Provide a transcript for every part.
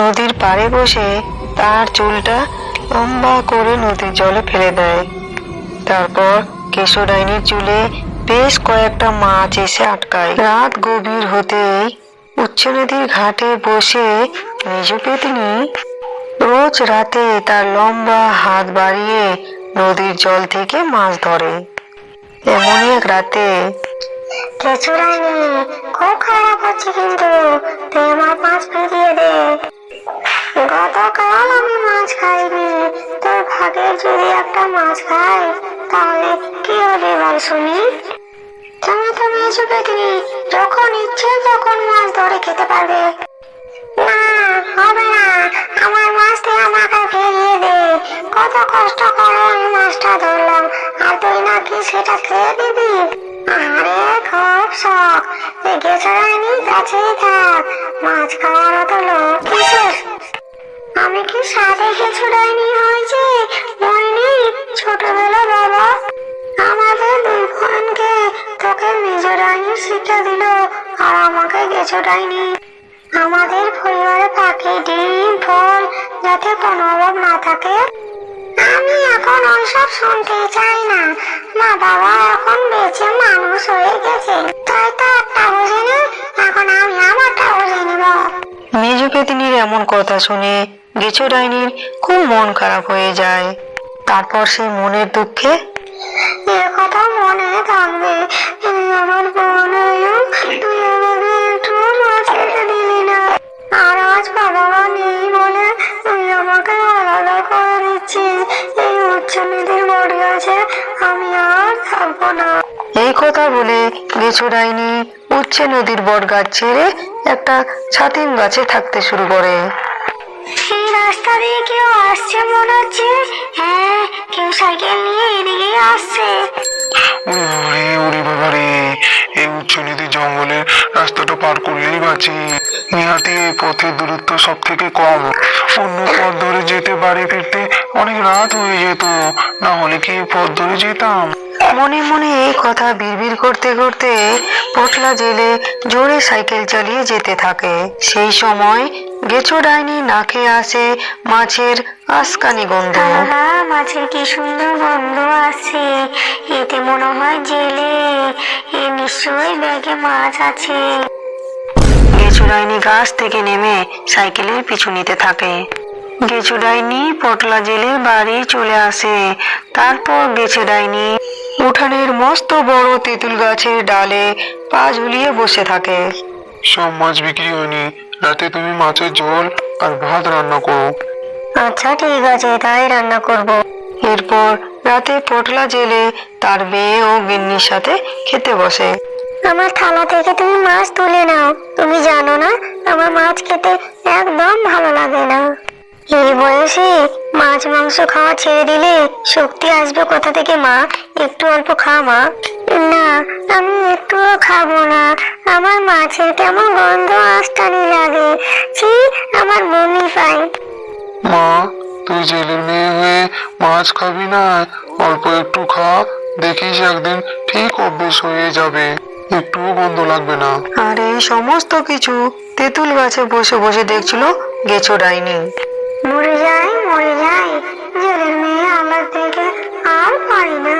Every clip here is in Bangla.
নদীর পাড়ে বসে তার চুলটা লম্বা করে নদীর জলে ফেলে দেয়। তারপর কেশোডাইনির চুলে বেশ কয়েকটা মাছ এসে আটকায়। রাত গভীর হতেই উচ্চ নদীর ঘাটে বসে মেজ পেতনি রোজ রাতে তার লম্বা হাত বাড়িয়ে নদীর জল থেকে মাছ ধরে। এমনই এক রাতে খুব খারাপ হচ্ছে কিন্তু। তুই আমার মাছ ফিরিয়ে দে। গতকাল আমি মাছ খাইনি। তোর ভাগে যদি একটা মাছ খাই, তাহলে কি হবে বল শুনি? তুমি তো মেয়েছো পেতনি যখন ইচ্ছে তখন মাছ ধরে খেতে পারবে। না, হবে না। আমার মাছটা আমাকে ফিরিয়ে দে। কত কষ্ট করে আমি মাছটা ধরলাম। আর তুই নাকি সেটা খেয়ে দিবি শখ। গেছড়াইনি কাছেই থাক। মাছ খাওয়ার মতো লোক কিসের আমি কি সাথে গেছড়াইনি হয়েছে মনে নেই ছোটবেলা বাবা। আমাদের দুই তোকে মেজরাইনি শিক্ষা দিল, আর আমাকে গেছড়াইনি আমাদের পরিবারে পাখি, ডিম, ফল, যাতে কোনো অভাব না থাকে। আমি এখন ওইসব শুনতে চাই না। মা বাবা এখন বেঁচে মানুষ হয়ে গেছে। তাই বুঝে নে এখন আমি আমারটা বুঝে নেব। এমন কথা শুনে গেছো ডাইনির খুব মন খারাপ হয়ে যায়। তারপর সে মনের দুঃখে এ কথা মনে থাকবে। আমার বোন গেছো ডাইনি উচ্চে নদীর বট গাছ ছেড়ে একটা ছাতিম গাছে থাকতে শুরু করে। এই রাস্তা দিয়ে কেউ আসছে মনে হচ্ছে। হ্যাঁ কেউ সাইকেল নিয়ে এদিকেই আসছে। ওরে ওরে বাবারে এই উচ্চ নদী জঙ্গলের রাস্তাটা পার করলেই বাঁচি। নিহাতি এই পথের দূরত্ব সব থেকে কম। অন্য পথ ধরে যেতে বাড়ি ফিরতে অনেক রাত হয়ে যেত। না হলে কি পথ ধরে যেতাম? মনে মনে এই কথা বিড়বিড় করতে করতে পটলা জেলে জোরে সাইকেল চালিয়ে যেতে থাকে। সেই সময় গেছো ডাইনি নাকে আসে মাছের আসকানি গন্ধ। আহা মাছের কি সুন্দর গন্ধ আছে এতে মনে হয় জেলে। এ নিশ্চয়ই ব্যাগে মাছ আছে। গেছু ডাইনি গাছ থেকে নেমে সাইকেলের পিছু নিতে থাকে। গেছু ডাইনি পটলা জেলে বাড়ি চলে আসে। তারপর গেছে ডাইনি উঠানের মস্ত বড় তেঁতুল গাছের ডালে পা ঝুলিয়ে বসে থাকে। সব মাছ বিক্রি হয়নি। রাতে তুমি মাছের ঝোল আর ভাত রান্না করো। আচ্ছা ঠিক আছে তাই রান্না করব। এরপর রাতে পটলা জেলে তার মেয়ে ও গিন্নির সাথে খেতে বসে। আমার থালা থেকে তুমি মাছ তুলে নাও। তুমি জানো না আমার মাছ খেতে একদম ভালো লাগে না। এই বয়সে মাছ মাংস খাওয়া ছেড়ে দিলে শক্তি আসবে কোথা থেকে মা? একটু অল্প খা মা। না আমি একটুও খাব না। আমার মাছের কেমন গন্ধ আস্তানি লাগে। ছি আমার বমি পাই। মা তুই জেলের মেয়ে হয়ে মাছ খাবি না? অল্প একটু খা দেখিস একদিন ঠিক অভ্যেস হয়ে যাবে। একটুও গন্ধ লাগবে না। আর এই সমস্ত কিছু তেঁতুল গাছে বসে বসে দেখছিল গেছো ডাইনি। মরে যাই মরে যাই জেলের মেয়ে আল্লাহ থেকে আর পারি না।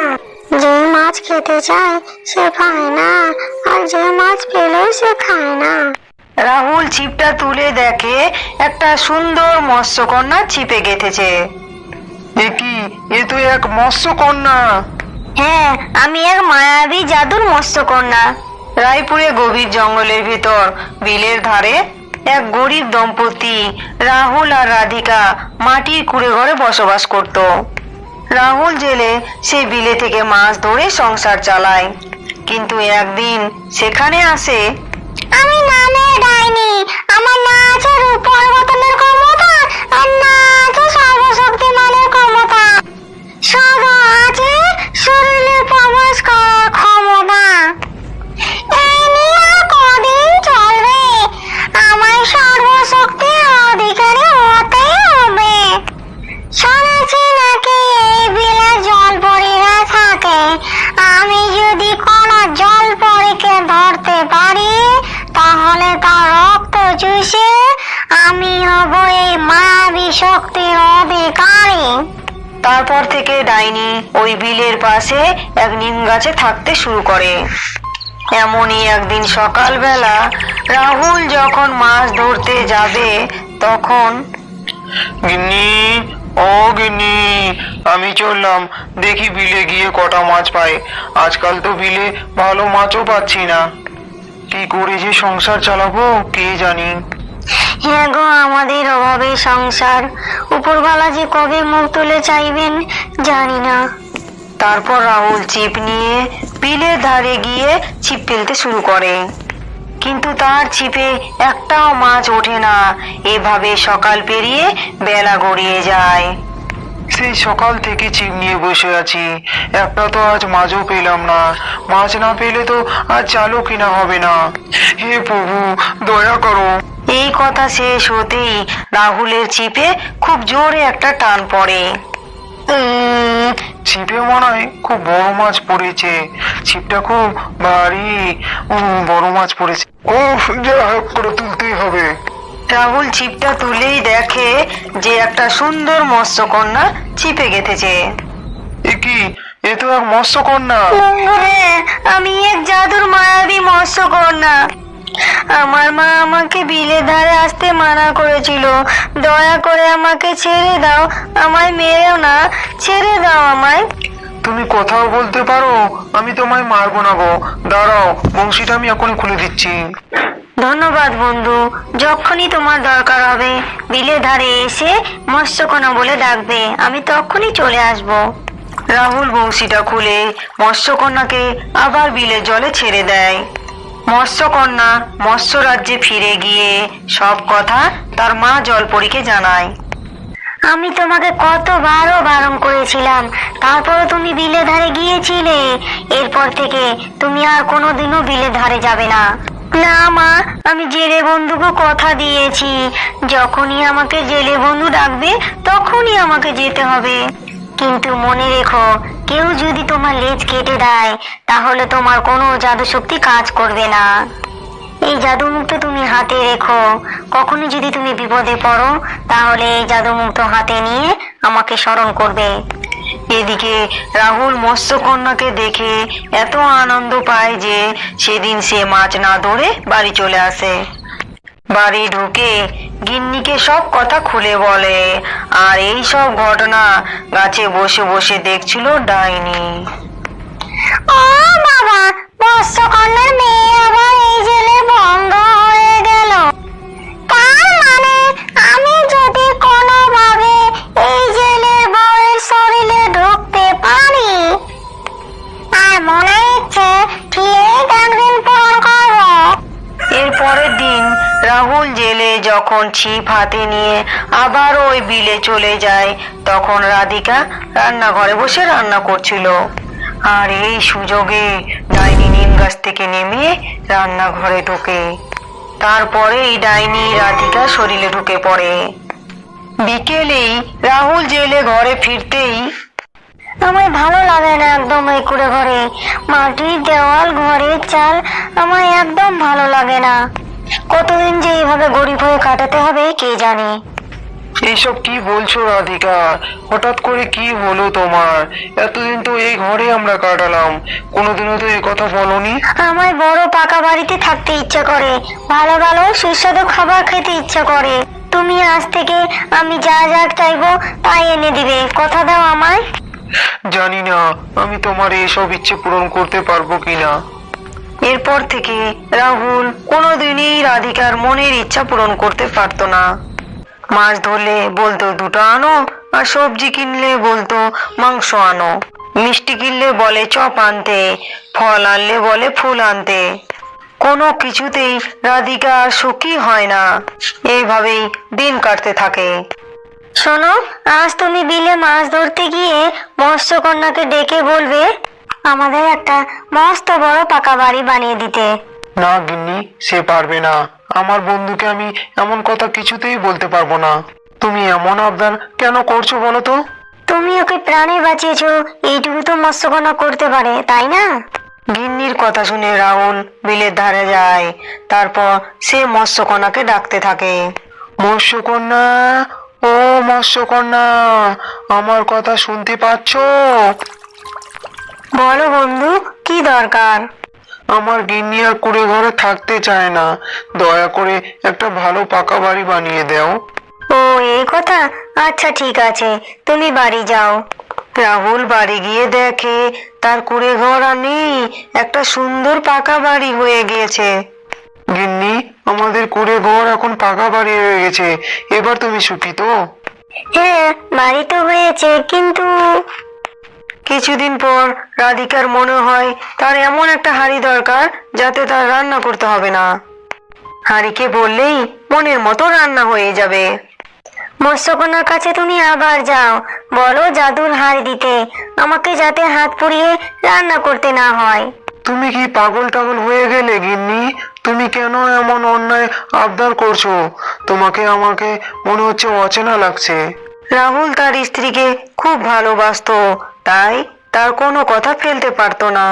যে মাছ খেতে চায় সে পায় না আর যে মাছ পেলেও সে খায় না। রাহুল ছিপটা তুলে দেখে একটা সুন্দর মৎস্যকন্যা ছিপে গেঁথেছে। দেখি এ তো এক মৎস্যকন্যা হ্যাঁ আমি এক মায়াবী জাদুর মৎস্যকন্যা রায়পুরে গভীর জঙ্গলের ভিতর বিলের ধারে এক গরিব দম্পতি রাহুল আর রাধিকা মাটির কুড়ে ঘরে বসবাস করত। রাহুল জেলে সেই বিলে থেকে মাছ ধরে সংসার চালায়। কিন্তু একদিন সেখানে আসে, আমি নামে ডাইনি, আমার না ক্ষমতা, আর না সর্বশক্তিমানের ক্ষমতা। শুধু আছে শরীরে প্রবেশ ধরতে পারি, তাহলে তার রক্ত চুষে আমি হব এই মায়াবী শক্তির অধিকারী। তারপর থেকে ডাইনি ওই বিলের পাশে এক নিম গাছে থাকতে শুরু করে। এমনই একদিন সকালবেলা রাহুল যখন মাছ ধরতে যাবে, তখন ও গিন্নি আমি চললাম। দেখি বিলে গিয়ে কটা মাছ পাই। আজকাল তো বিলে ভালো মাছও পাচ্ছি না। কি করে যে সংসার চালাবো কে জানি। হ্যাঁ গো আমাদের অভাবে সংসার। উপরওয়ালা যে কবে মুখ তুলে চাইবেন জানি না। তারপর রাহুল চিপ নিয়ে বিলের ধারে গিয়ে ছিপ ফেলতে শুরু করে। কিন্তু তার ছিপে একটাও মাছ ওঠে না। এভাবে সকাল পেরিয়ে বেলা গড়িয়ে যায়। সেই সকাল থেকে চিপ নিয়ে বসে আছি। একটা তো আজ মাছও পেলাম না। মাছ না পেলে তো আজ চালও কিনা হবে না। হে প্রভু দয়া করো। এই কথা শেষ হতেই রাহুলের ছিপে খুব জোরে একটা টান পড়ে। ছিপে মনে হয় খুব বড় মাছ পড়েছে। ছিপটা খুব ভারী বড় মাছ পড়েছে। ও যা হোক করে তুলতেই হবে। রাহুল ছিপটা তুলেই দেখে যে একটা সুন্দর মৎস্যকন্যা ছিপে গেঁথেছে। এ কি? এ তো এক মৎস্যকন্যা আমি এক জাদুর মায়াবী মৎস্যকন্যা আমার মা আমাকে বিলের ধারে আসতে মানা করেছিল। দয়া করে আমাকে ছেড়ে দাও। আমায় মেরেও না ছেড়ে দাও আমায়। তুমি কথাও বলতে পারো আমি তোমায় মারবো না গো। দাঁড়াও বংশীটা আমি এখনই খুলে দিচ্ছি। ধন্যবাদ বন্ধু যখনই তোমার দরকার হবে বিলের ধারে এসে মৎস্যকন্যা বলে ডাকবে। আমি তখনই চলে আসব। রাহুল বংশীটা খুলে মৎস্যকন্যাকে আবার বিলের জলে ছেড়ে দেয়। মৎস্যকন্যা মৎস্য রাজ্যে ফিরে গিয়ে সব কথা তার মা জলপরীকে জানায়। আমি তোমাকে কতবারও বারণ করেছিলাম তারপরে তুমি বিলে ধারে গিয়েছিলে। এরপর থেকে তুমি আর কোনোদিনও বিলে ধারে যাবে না। না মা, আমি জেলে বন্ধুকে কথা দিয়েছি। যখনই আমাকে জেলে বন্ধু ডাকবে, তখনই আমাকে যেতে হবে। কিন্তু মনে রেখো কেউ যদি তোমার লেজ কেটে দেয়, তাহলে তোমার কোনো জাদু শক্তি কাজ করবে না। এই জাদু মুক্ত তুমি হাতে রেখো। কখনো যদি তুমি বিপদে পড়ো, তাহলে এই জাদু মুক্ত হাতে নিয়ে আমাকে স্মরণ করবে। এদিকে রাহুল মৎস্যকন্যাকে দেখে এত আনন্দ পায় যে সেদিন সে মাছ না ধরে বাড়ি চলে আসে। বাড়ি ঢুকে গিন্নিকে সব কথা খুলে বলে। আর এই সব ঘটনা গাছে বসে বসে দেখছিল ডাইনি। ও বাবা মৎস্যকন্যার মেয়ে আবার এই জেলে বন্ধ। যখন ছিপ হাতে নিয়ে আবার ওই বিলে চলে যায়, তখন রাধিকা রান্নাঘরে বসে রান্না করছিল। আর এই সুযোগে ডাইনি নিম গাছ থেকে নেমে রান্নাঘরে ঢোকে। তারপরে এই ডাইনি রাধিকা শরীরে ঢুকে পড়ে। বিকেলেই রাহুল জেলে ঘরে ফিরতেই আমার ভালো লাগে না একদম এই কুড়ে ঘরে। মাটির দেওয়াল, ঘরের চাল আমার একদম ভালো লাগে না। কতদিন যে এইভাবে গরিব হয়ে কাটাতে হবে কে জানে? এইসব কি বলছো রাধিকা? হঠাৎ করে কি হলো তোমার? এতদিন তো এই ঘরে আমরা কাটালাম। কোনোদিনও তো এই কথা বলনি। আমার বড় পাকা বাড়িতে থাকতে ইচ্ছে করে। ভালো ভালো সুস্বাদু খাবার খেতে ইচ্ছে করে। তুমি আজ থেকে আমি যা যা চাইব তাই এনে দিবে। কথা দাও আমায়। জানি না আমি তোমার এইসব ইচ্ছে পূরণ করতে পারব কিনা। এরপর থেকে রাহুল কোনোদিনই রাধিকার মনের ইচ্ছা পূরণ করতে পারতো না। মাছ ধরলে বলতো, দুটো আনো আর সবজি কিনলে বলতো, মাংস আনো। মিষ্টি কিনলে বলে, চপ আনতে। ফল আনলে বলে, ফুল আনতে। কোনো কিছুতেই রাধিকা আর সুখী হয় না। এইভাবেই দিন কাটতে থাকে। শোনো, আজ তুমি বিলে মাছ ধরতে গিয়ে মৎস্যকন্যাকে ডেকে বলবে আমাদের একটা মস্ত বড় পাকা বাড়ি বানিয়ে দিতে। না গিন্নি সে পারবে না। আমার বন্ধুকে আমি এমন কথা কিছুতেই বলতে পারব না। তুমি এমন আবদার কেন করছ বলো তো? তুমি ওকে প্রাণে বাঁচিয়েছো এইটুকু তো মৎস্যকন্যা করতে পারে তাই না? গিন্নির কথা শুনে রাহুল বিলের ধারে যায়। তারপর সে মৎস্যকন্যাকে ডাকতে থাকে। মৎস্যকন্যা ও মৎস্যকন্যা আমার কথা শুনতে পাচ্ছ? বলো বন্ধু কি দরকার? আমার গিন্নি আর কুড়ে ঘরে থাকতে চায় না। দয়া করে একটা ভালো পাকা বাড়ি বানিয়ে দাও। ও এই কথা? আচ্ছা ঠিক আছে। তুমি বাড়ি যাও। রাহুল বাড়ি গিয়ে দেখে তার কুড়ে ঘর আর নেই একটা সুন্দর পাকা বাড়ি হয়ে গিয়েছে। গিন্নি আমাদের কুড়ে ঘর এখন পাকা বাড়ি হয়ে গেছে। এবার তুমি সুখী তো? হ্যাঁ বাড়ি তো হয়েছে কিন্তু কিছুদিন পর রাধিকার মনে হয় তার এমন একটা হাঁড়ি দরকার যাতে তার রান্না করতে হবে না। হাঁড়িকে বললেই মনের মতো রান্না হয়ে যাবে। মৎস্যকন্যার কাছে তুমি আবার যাও। বলো জাদুর হাড় দিতে। আমাকে যাতে হাত পুড়িয়ে রান্না করতে না হয়। তুমি কি পাগল টাগল হয়ে গেলে গিন্নি? তুমি কেন এমন অন্যায় আবদার করছ? তোমাকে আমাকে মনে হচ্ছে অচেনা লাগছে। রাহুল তার স্ত্রীকে খুব ভালোবাসতো। তাই তার কোনো কথা ফেলতে পারত না।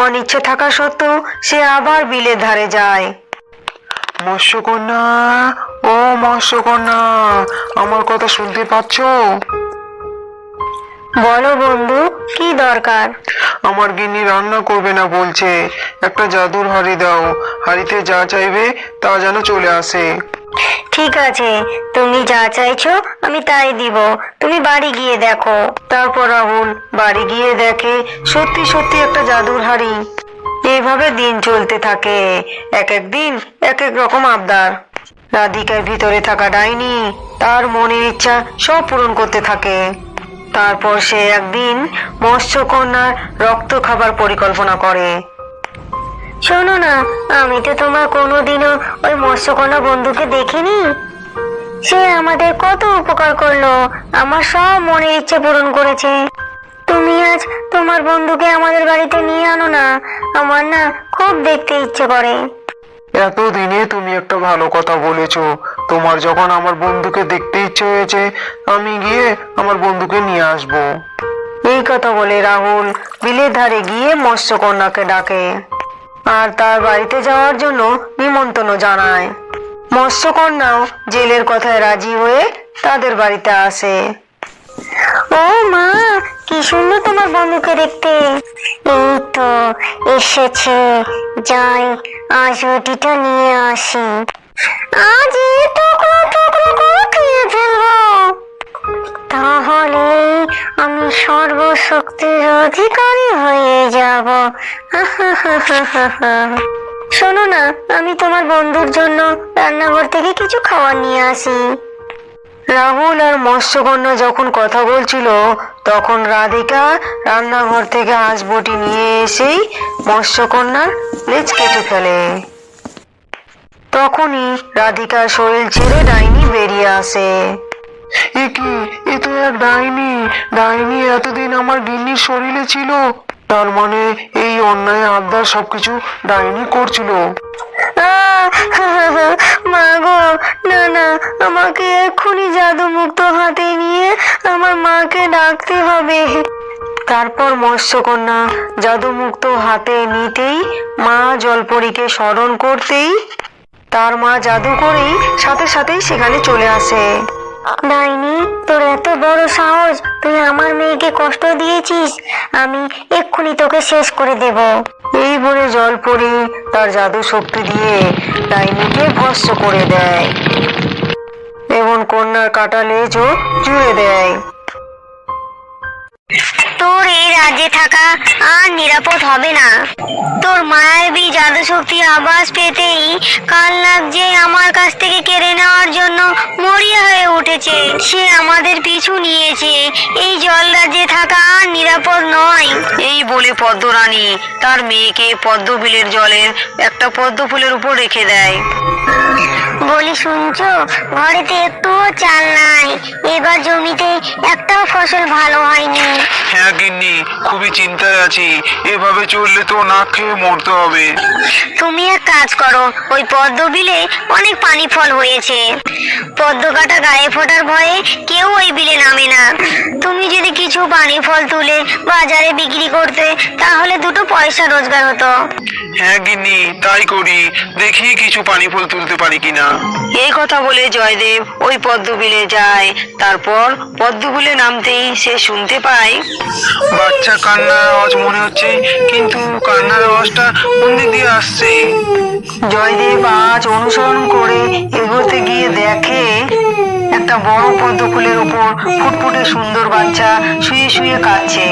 অনিচ্ছে থাকা সত্ত্বেও সে আবার বিলের ধারে যায়। মৎস্যকন্যা, ও মৎস্যকন্যা, আমার কথা শুনতে পাচ্ছ? বলো বন্ধু কি দরকার? আমার গিন্নি রান্না করবে না বলছে। একটা জাদুর হাড়ি দাও। হাড়িতে যা চাইবে তা যেন চলে আসে। ঠিক আছে তুমি যা চাইছো আমি তাই দিব। তুমি বাড়ি গিয়ে দেখো। তারপর রাহুল বাড়ি গিয়ে দেখে সত্যি সত্যি একটা জাদুর হাড়ি। এইভাবে দিন চলতে থাকে। এক এক দিন এক এক রকম আবদার। রাধিকার ভিতরে থাকা ডাইনি তার মনের ইচ্ছা সব পূরণ করতে থাকে। তারপর সে একদিন মৎস্যকন্যার রক্ত খাবার পরিকল্পনা করে। শোনো না, আমি তো তোমার কোনোদিনও ওই মৎস্যকন্যা বন্ধুকে দেখিনি। সে আমাদের কত উপকার করল, আমার সব মনের ইচ্ছে পূরণ করেছে। তুমি আজ তোমার বন্ধুকে আমাদের বাড়িতে নিয়ে আনো না, আমার না খুব দেখতে ইচ্ছে করে। এতদিনে তুমি একটা ভালো কথা বলেছ তোমার যখন আমার বন্ধুকে দেখতে ইচ্ছে হয়েছে, আমি গিয়ে আমার বন্ধুকে নিয়ে আসব। এই কথা বলে রাহুল বিলের ধারে গিয়ে মৎস্যকন্যাকে ডাকে আর তার বাড়িতে যাওয়ার জন্য নিমন্ত্রণ জানায়। মৎস্যকন্যাও জেলের কথায় রাজি হয়ে তাদের বাড়িতে আসে। ও মা, কি সুন্দর তোমার বন্ধুকে দেখতে। এই তো এসেছে। যাই, আজ রুটিটা নিয়ে আসি। আজ এই টুকরো টুকরো করে খেয়ে ফেলব। তাহলে আমি সর্বশক্তির অধিকারী হয়ে যাব। শোনো না, আমি তোমার বন্ধুর জন্য রান্নাঘর থেকে কিছু খাবার নিয়ে আসি। রাহুল আর মৎস্যকন্যা যখন কথা বলছিল, তখন রাধিকা রান্নাঘর থেকে হাঁসবটি নিয়ে এসেই মৎস্যকন্যার লেজ কেটে ফেলে। তখনই রাধিকার শরীর ছেড়ে ডাইনি বেরিয়ে আসে। এ কি? এ তো এক ডাইনি। ডাইনি এতদিন আমার গিন্নির শরীরে ছিল। তার মানে এই অন্যায় আবদার সবকিছু ডাইনি করছিল। মা গো না না আমাকে এক্ষুনি জাদু মুক্ত হাতে নিয়ে আমার মাকে ডাকতে হবে। তারপর মৎস্যকন্যা জাদুমুক্ত হাতে নিতেই মা জলপরীকে স্মরণ করতেই তার মা জাদু করেই সাথে সাথেই সেখানে চলে আসে। ডাইনি তোর এত বড় সাহস তুই আমার মেয়েকে কষ্ট দিয়েছিস আমি এক্ষুনি তোকে শেষ করে দেব। এই বলে জল জলপরি তার জাদু শক্তি দিয়ে ডাইনিকে ভস্ম করে দেয়। এবং কন্যার কাটা লেজও জুড়ে দেয়। তোর এই রাজ্যে থাকা আর নিরাপদ হবে না। তোর মায়াবী জাদু শক্তির আভাস পেতেই কাল যে আমার কাছ থেকে কেড়ে নেওয়ার জন্য মরিয়া হয়ে উঠেছে সে আমাদের পিছু নিয়েছে। এই জল রাজ্যে থাকা আর নিরাপদ নয়। এই বলে পদ্মরানী তার মেয়েকে পদ্ম পদ্মবিলের জলের একটা পদ্ম ফুলের উপর রেখে দেয়। বলি শুনছো? ঘরেতে একটুও চাল নাই। এবার জমিতে একটাও ফসল ভালো হয়নি। হ্যাঁ গিন্নি খুবই চিন্তায় আছি। এভাবে চললে তো না খেয়ে মরতে হবে। তুমি এক কাজ করো ওই পদ্ম বিলে অনেক পানি ফল হয়েছে। পদ্ম কাটা গায়ে ফোটার ভয়ে কেউ ওই বিলে নামে না। তুমি যদি কিছু পানি ফল তুলে বাজারে বিক্রি করতে তাহলে দুটো পয়সা রোজগার হতো। হ্যাঁ গিন্নি তাই করি। দেখি কিছু পানি ফল তুলতে পারি কিনা। এই কথা বলে জয়দেব ওই পদ্মবিলে যায়। তারপর পদ্মবিলে নামতেই সে শুনতে পায় বাচ্চা কান্নার আওয়াজ মনে হচ্ছে কিন্তু কান্নার আওয়াজটা কোন দিক দিয়ে আসছে? জয়দেব আজ অনুসরণ করে এগোতে গিয়ে দেখে একটা বড় পদ্ম ফুলের উপর ফুটফুটে সুন্দর বাচ্চা শুয়ে শুয়ে কাঁদছে।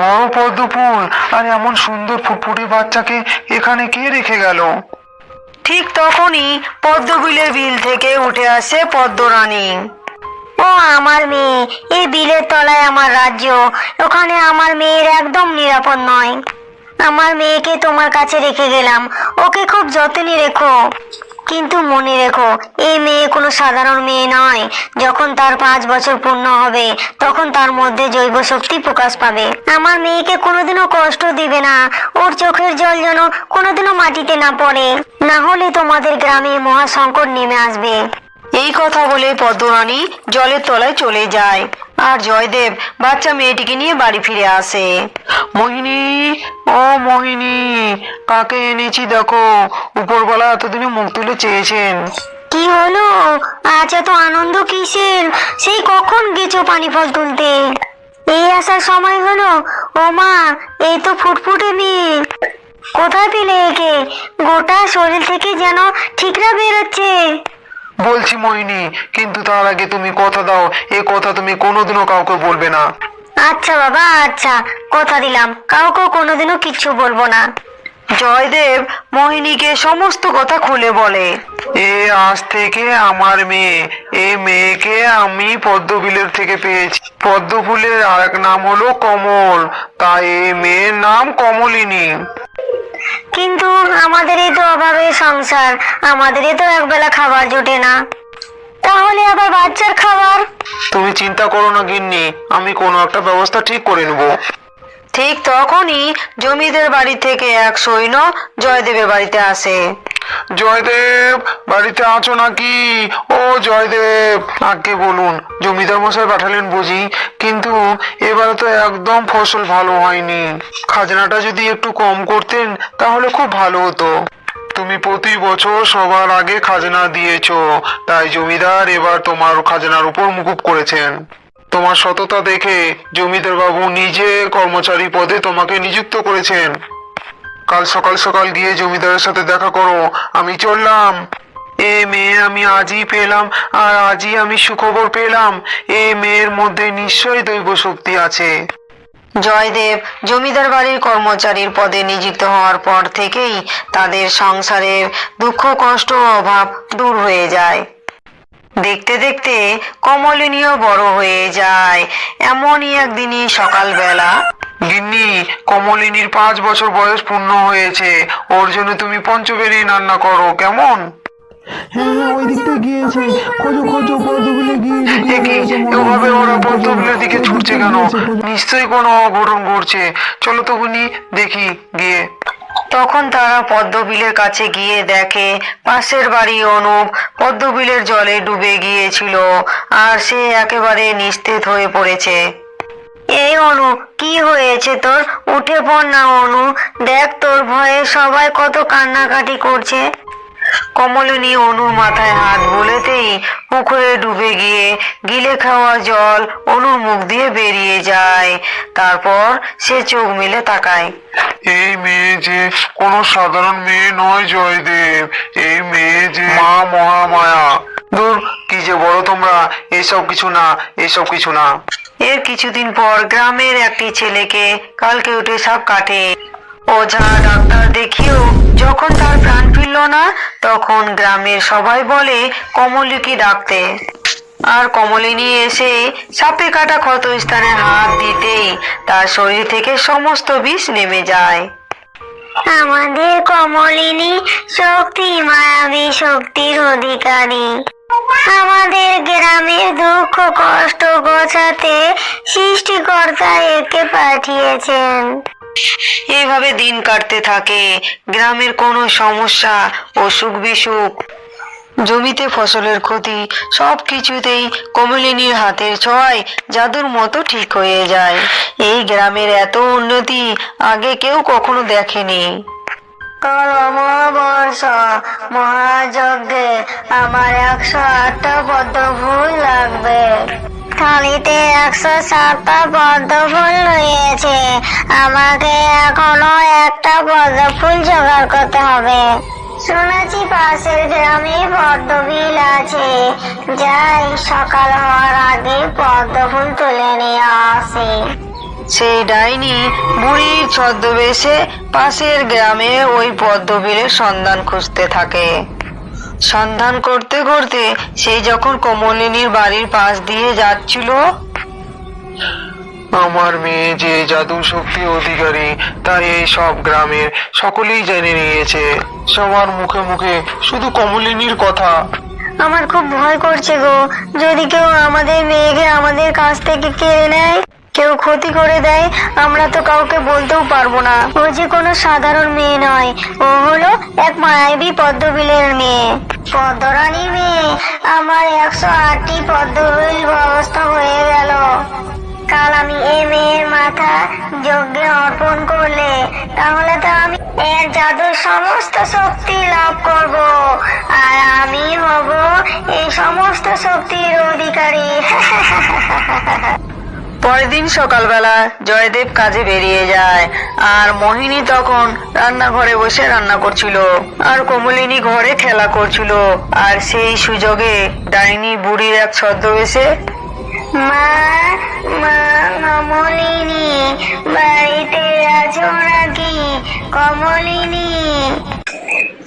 বড় পদ্ম ফুল আর এমন সুন্দর ফুটফুটে বাচ্চাকে এখানে কে রেখে গেল? ঠিক তখনই পদ্মবিলের বিল থেকে উঠে আসে পদ্মরানী। ও আমার মেয়ে, এই বিলের তলায় আমার রাজ্য। ওখানে আমার মেয়ের একদম নিরাপদ নয়। আমার মেয়েকে তোমার কাছে রেখে গেলাম। ওকে খুব যত্নে রেখো। কিন্তু মনে রেখো, এই মেয়ে কোনো সাধারণ মেয়ে নয়। যখন তার পাঁচ বছর পূর্ণ হবে, তখন তার মধ্যে জৈব শক্তি প্রকাশ পাবে। আমার মেয়েকে কোনোদিনও কষ্ট দিবে না। ওর চোখের জল যেন কোনোদিনও মাটিতে না পড়ে। না হলে তোমাদের গ্রামে মহা সংকট নেমে আসবে। এই কথা বলে পদ্মরানী জলের তলায় চলে যায়। আর জয়দেব বাচ্চা মেয়েটিকে নিয়ে বাড়ি ফিরে আসে। মোহিনী ও মোহিনী কাকে এনেছি দেখো? উপরবেলা এতদিনে মুখ তুলে চেয়েছেন। কি হলো? আজ এত আনন্দ কিসের? সেই কখন গেছো পানি ফল তুলতে? এই আসার সময় হলো। ও মা এই তো ফুটফুটে মেয়ে কোথায় পেলে একে? গোটা শরীর থেকে যেন ঠিকরা বেরোচ্ছে। বলছি মোহিনী কিন্তু তার আগে তুমি কথা দাও এ কথা তুমি কোনোদিনও কাউকে বলবে না। আচ্ছা বাবা আচ্ছা কথা দিলাম কাউকে কোনোদিনও কিচ্ছু বলব না। জয়দেব মোহিনীকে সমস্ত কথা খুলে বলে এ আজ থেকে আমার মেয়ে এ মেয়েকে আমি পদ্মবিলের থেকে পেয়েছি। পদ্ম ফুলের আরেক নাম হলো কমল তাই এই মেয়ের নাম কমলিনী। কিন্তু আমাদেরই তো অভাবে সংসার আমাদেরই তো একবেলা খাবার জোটে না। তাহলে আবার বাচ্চার খাবার? তুমি চিন্তা করো না গিন্নি আমি কোনো একটা ব্যবস্থা ঠিক করে নেব। ঠিক তখনই জমিদের বাড়ি থেকে এক সৈন্য জয়দেবের বাড়িতে আসে। জয়দেব, বাড়িতে আছো নাকি? ও জয়দেব আগে বলুন, জমিদার মশাই পাঠালেন বুঝি, কিন্তু এবারে তো একদম ফসল ভালো হয়নি। খাজনাটা যদি একটু কম করতেন, তাহলে খুব ভালো হতো। তুমি প্রতি বছর সবার আগে খাজনা দিয়েছ, তাই জমিদার এবার তোমার খাজনার উপর মুকুব করেছেন। তোমার সততা দেখে জমিদার বাবু নিজে কর্মচারী পদে তোমাকে নিযুক্ত করেছেন। কাল সকাল সকাল গিয়ে জমিদারের সাথে দেখা করো। আমি চললাম। এ মেয়ে আমি আজই পেলাম, আর আজই আমি সুখবর পেলাম। এ মেয়ের মধ্যে নিশ্চয়ই দৈব শক্তি আছে। জয়দেব, জমিদার বাড়ির কর্মচারীর পদে নিযুক্ত হওয়ার পর থেকেই তাদের সংসারের দুঃখ, কষ্ট অভাব দূর হয়ে যায়। দেখতে দেখতে কমলিনীও বড় হয়ে যায়। এমনই একদিনই সকালবেলা গিন্নি কমলিনীর পাঁচ বছর বয়স পূর্ণ হয়েছে। ওর জন্য তুমি পঞ্চবেরি রান্না করো কেমন? এ কি? এভাবে ওরা পদ্মগুলোর দিকে ছুটছে কেন? নিশ্চয়ই কোনো অঘটন ঘটছে। চলো তো দেখি গিয়ে। তখন তারা পদ্মবিলের কাছে গিয়ে দেখে পাশের বাড়ি অনুপ পদ্মবিলের জলে ডুবে গিয়েছিল আর সে একেবারে নিস্তেজ হয়ে পড়েছে। এই অনু, কি হয়েছে তোর? উঠে পড় না অনু। দেখ তোর ভয়ে সবাই কত কান্নাকাটি করছে। কমলিনী অনুর মাথায় হাত বুলেতেই পুকুরে ডুবে গিয়ে গিলে খাওয়া জল অনুর মুখ দিয়ে বেরিয়ে যায়। তারপর সে চোখ মেলে তাকায়। এই মেয়ে যে কোনো সাধারণ মেয়ে নয়, জয়দেব। এই মেয়ে যে মা মহামায়া। দূর, কি যে বলো তোমরা, এসব কিছু না, এসব কিছু না। এর কিছুদিন পর গ্রামের একটি ছেলেকে কালকে উঠে সাপ কাটে। ওঝা ডাক্তার দেখিও যখন তার প্রাণ ফিরল না, তখন গ্রামের সবাই বলে, কমলিকে ডাকতে। আর কমলিনী এসে সাপে কাটা ক্ষত স্থানে হাত দিতেই তার শরীর থেকে সমস্ত বিষ নেমে যায়। আমাদের কমলিনী শক্তি, মায়াবী শক্তির অধিকারী। আমাদের গ্রামের দুঃখ, কষ্ট গোছাতে সৃষ্টিকর্তা একে পাঠিয়েছেন। এভাবে দিন কাটতে থাকে। গ্রামের কোনো সমস্যা অসুখ বিসুখ জমিতে ফসলের ক্ষতি সব কিছুতেই কমলিনীর হাতের ছোঁয়ায় জাদুর মতো ঠিক হয়ে যায়। এই গ্রামের এত উন্নতি আগে কেউ কখনো দেখেনি। মহাযজ্ঞে আমার একশো আটটা পদ্ম ফুল লাগবে। থালিতে একশো সাতটা পদ্ম ফুল রয়েছে, আমাকে এখনও একটা পদ্ম ফুল জোগাড় করতে হবে। শুনেছি পাশের গ্রামে পদ্ম বিল আছে, যাই সকাল হওয়ার আগে পদ্ম ফুল তুলে নিয়ে আসি। সেই ডাইনি বুড়ির ছদ্মবেশে পাশের গ্রামে ওই পদ্মবিলের সন্ধান খুঁজতে থাকে। সন্ধান করতে করতে সেই যখন কমলিনীর বাড়ির পাশ দিয়ে যাচ্ছিল আমার মেয়ে যে জাদু শক্তি অধিকারী তাই এই সব গ্রামের সকলেই জেনে নিয়েছে। সবার মুখে মুখে শুধু কমলিনীর কথা। আমার খুব ভয় করছে গো। যদি কেউ আমাদের মেয়েকে আমাদের কাছ থেকে কেড়ে নেয় কেউ ক্ষতি করে দেয়, আমরা তো কাউকে বলতেও পারব না। ও যে কোনো সাধারণ মেয়ে নয়। ও হলো এক মায়াবী পদ্মবিলের মেয়ে। পদ্মরানী মেয়ে, আমার একশো আটটি পদ্মবিল ব্যবস্থা হয়ে গেল। কাল আমি এই মেয়ের মাথা যজ্ঞে অর্পণ করলে, তাহলে তো আমি এর জাদুর সমস্ত শক্তি লাভ করব। আর আমি হব এই সমস্ত শক্তির অধিকারী। পরের দিন সকালবেলা জয়দেব কাজে বেরিয়ে যায়। আর মোহিনী তখন রান্নাঘরে বসে রান্না করছিল। আর কমলিনী ঘরে খেলা করছিল। আর সেই সুযোগে ডাইনি বুড়ির এক ছদ্মবেশে মা মা কমলিনী বাড়িতে আছো নাকি? কমলিনী।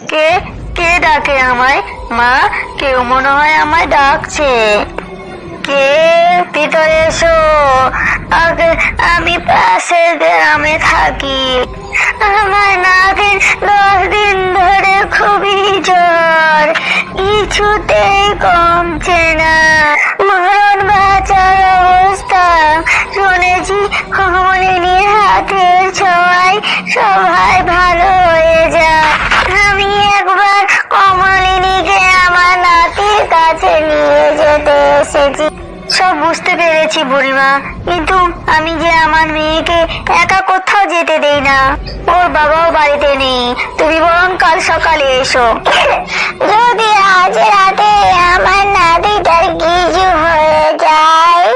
কে কে ডাকে আমায়? মা, কেউ মনে হয় আমায় ডাকছে। কে? ভিতরে এসো। আমি পাশের গ্রামে থাকি। আমার নাকে দশ দিন ধরে খুবই জ্বর। কিছুতেই কমছে না। মরণ বাঁচার অবস্থা শুনেছি কমলিনীর হাতের ছোঁয়ায় সবাই ভালো হয়ে যায় আমি একবার কমলিনীকে আমার নাতির কাছে নিয়ে যেতে এসেছি। সব বুঝতে পেরেছি বুড়িমা। কিন্তু আমি যে আমার মেয়েকে একা কোথাও যেতে দেই না, ওর বাবাও বাড়িতে নেই। তুমি বরং কাল সকালে এসো। যদি আজ রাতে আমার নাতিটার কিছু হয়ে যায়,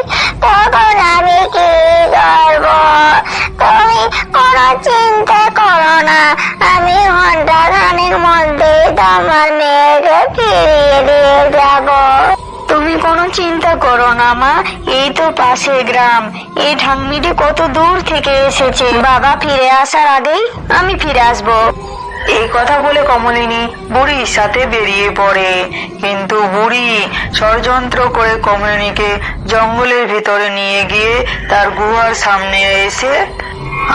তখন আমি কি করব? তুমি কোনো চিন্তা করো না। আমি ঘণ্টা খানের মধ্যেই তোমার মেয়েকে ফিরিয়ে দিয়ে চিন্তা করো না মা। এই তো পাশের গ্রাম। এই ঢাংমিটি কত দূর থেকে এসেছে। বাবা ফিরে আসার আগেই আমি ফিরে আসব। এই কথা বলে কমলিনী বুড়ির সাথে বেরিয়ে পড়ে। কিন্তু বুড়ি ষড়যন্ত্র করে কমলিনীকে জঙ্গলের ভিতরে নিয়ে গিয়ে তার গুহার সামনে এসে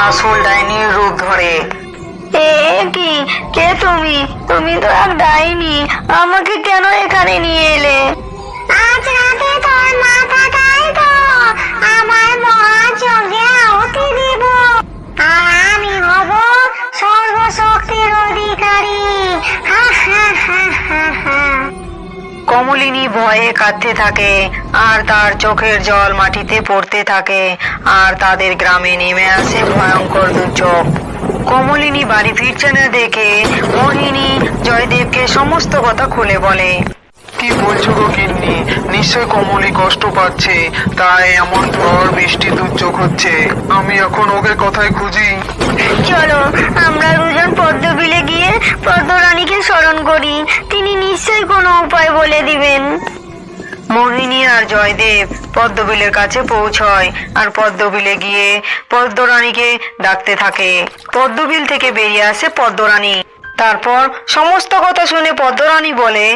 আসল ডাইনির রূপ ধরে। এ কি? কে তুমি? তুমি তো এক ডাইনি। আমাকে কেন এখানে নিয়ে এলে? আজ আমার মহাযজ্ঞে আহুতি দিব। আর আমি হব সর্বশক্তির অধিকারী। কমলিনী ভয়ে কাঁদতে থাকে, আর তার চোখের জল মাটিতে পড়তে থাকে, আর তাদের গ্রামে নেমে আসে ভয়ঙ্কর দুর্যোগ। কমলিনী বাড়ি ফিরছে না দেখে মোহিনী জয়দেবকে সমস্ত কথা খুলে বলে। কি বলছো গো কিন্নি নিশ্চয় কমলি কষ্ট পাচ্ছে তাই এমন ঝড় বৃষ্টি দুর্যোগ হচ্ছে। আমি এখন ওকে কোথায় খুঁজি। চলো আমরা দুজন পদ্মবিলে গিয়ে পদ্মরানীকে স্মরণ করি। তিনি নিশ্চয়ই কোনো উপায় বলে দিবেন। মোহিনী আর জয়দেব পদ্মবিলের কাছে পৌঁছয় আর পদ্মবিলে গিয়ে পদ্মরানীকে ডাকতে থাকে। পদ্মবিল থেকে বেরিয়ে আসে পদ্মরানী। তারপর সমস্ত কথা শুনে পদ্মরানী বলে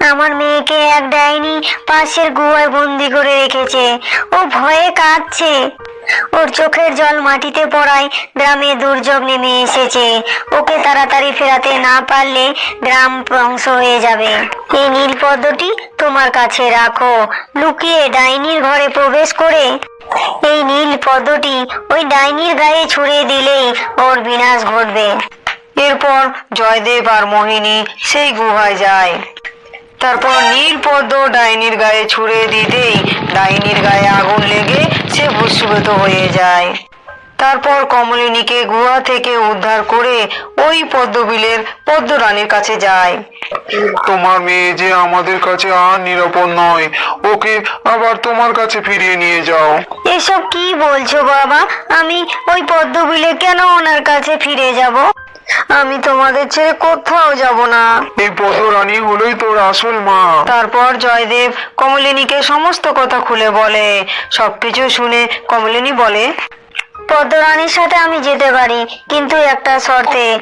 আমার মেয়েকে এক ডাইনি পাশের গুহায় বন্দি করে রেখেছে। ও ভয়ে কাঁদছে। ওর চোখের জল মাটিতে পড়ায় গ্রামে দুর্যোগ নেমে এসেছে। ওকে তাড়াতাড়ি ফেরাতে না পারলে গ্রাম ধ্বংস হয়ে যাবে। এই নীল পদ্মটি তোমার কাছে রাখো। লুকিয়ে ডাইনির ঘরে প্রবেশ করে। এই নীল পদ্মটি ওই ডাইনির গায়ে ছুঁড়ে দিলেই ওর বিনাশ ঘটবে। এরপর জয়দেব আর মোহিনী সেই গুহায় যায়। তারপর নীলপদ্ম ডাইনির গায়ে ছুঁড়ে দিতেই ডাইনির গায়ে আগুন লেগে সে ভস্মীভূত হয়ে যায়। তারপর কমলিনীকে গুহা থেকে উদ্ধার করে ওই পদ্মবিলের পদ্মরানীর কাছে যায়। তোমার মেয়ে যে আমাদের কাছে আর নিরাপদ নয় ওকে আবার তোমার কাছে ফিরিয়ে নিয়ে যাও। এসব কি বলছো বাবা? আমি ওই পদ্মবিলে কেন ওনার কাছে ফিরে যাব? আমি তোমাদের ছেড়ে কোথাও যাব না। এই পদরানী হলোই তোর আসল মা। তারপর জয়দেব কমলিনীকে সমস্ত কথা খুলে বলে। সবকিছু শুনে কমলিনী বলে পদ্মরানীর সাথে আমি যেতে পারি কিন্তু একটা শর্তে।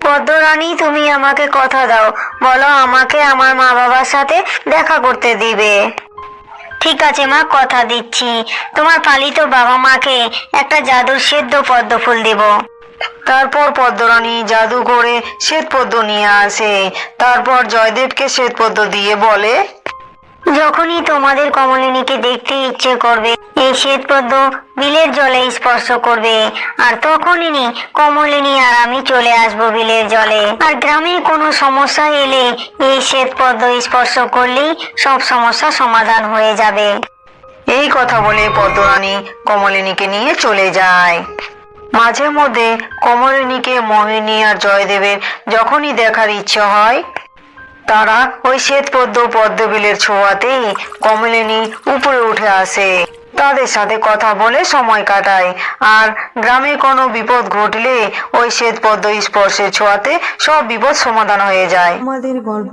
পদ্মরানী তুমি আমাকে কথা দাও। বলো আমাকে আমার মা বাবার সাথে দেখা করতে দিবে। ঠিক আছে মা কথা দিচ্ছি। তোমার পালিত বাবা মাকে একটা জাদুর সেদ্ধ পদ্ম ফুল দিব। তারপর পদ্মরানী জাদু করে শ্বেতপদ্ম নিয়ে আসে। তারপর জয়দেবকে শ্বেতপদ্ম দিয়ে বলে যখনই তোমাদের কমলিনীকে দেখতে ইচ্ছে করবে এই শ্বেতপদ্ম বিলের জলে স্পর্শ করবে। আর তখনই কমলিনী আর আমি চলে আসব বিলের জলে। আর গ্রামে কোনো সমস্যা এলে এই শ্বেতপদ্ম স্পর্শ করলেই সব সমস্যা সমাধান হয়ে যাবে। এই কথা বলে পদ্মরানী কমলিনীকে নিয়ে চলে যায়। মাঝে মধ্যে কমলিনীকে মোহিনী আর জয়দেবের যখনই দেখার ইচ্ছে হয়, তারা ওই শ্বেতপদ্ম পদ্মবিলের ছোঁয়াতেই কমলিনী উপরে উঠে আসে। তাদের সাথে কথা বলে সময় কাটায়, আর গ্রামে কোনো বিপদ ঘটলে ওই শ্বেতপদ্ম স্পর্শের ছোঁয়াতে সব বিপদ সমাধান হয়ে যায়। আমাদের গল্প